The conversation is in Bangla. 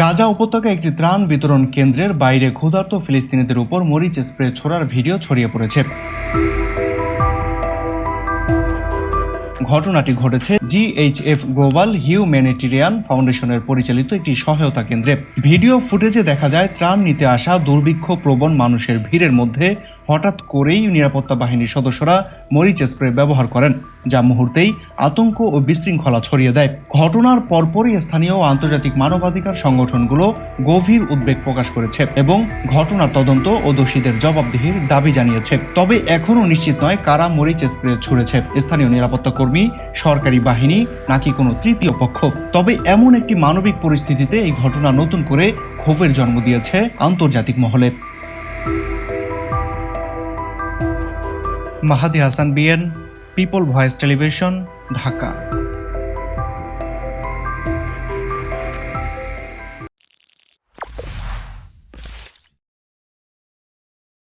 গাজা উপত্যকা একটি ত্রাণ বিতরণ কেন্দ্রের বাইরে ক্ষুধার্ত ফিলিস্তিনিদের উপর মরিচ স্প্রে ছোড়ার ভিডিও ছড়িয়ে পড়েছে। ঘটনাটি ঘটেছে জিএইচএফ গ্লোবাল হিউম্যানিটেরিয়ান ফাউন্ডেশনের পরিচালিত একটি সহায়তা কেন্দ্রে। ভিডিও ফুটেজে দেখা যায় ত্রাণ নিতে আসা দুর্ভিক্ষ প্রবণ মানুষের ভিড়ের মধ্যে হঠাৎ করেই নিরাপত্তা বাহিনীর সদস্যরা মরিচ স্প্রে ব্যবহার করেন, যা মুহূর্তেই আতঙ্ক ও বিশৃঙ্খলা ছড়িয়ে দেয়। ঘটনার পরপরই স্থানীয় আন্তর্জাতিক মানবাধিকার সংগঠনগুলো গভীর উদ্বেগ প্রকাশ করেছে এবং ঘটনার তদন্ত ও দোষীদের জবাবদিহির দাবি জানিয়েছে। তবে এখনও নিশ্চিত নয় কারা মরিচ স্প্রে ছুড়েছে। স্থানীয় নিরাপত্তা কর্মী, সরকারি বাহিনী নাকি কোনো তৃতীয় পক্ষ। তবে এমন একটি মানবিক পরিস্থিতিতে এই ঘটনা নতুন করে ক্ষোভের জন্ম দিয়েছে আন্তর্জাতিক মহলে। Mahadi Hasan BN people voice television Dhaka.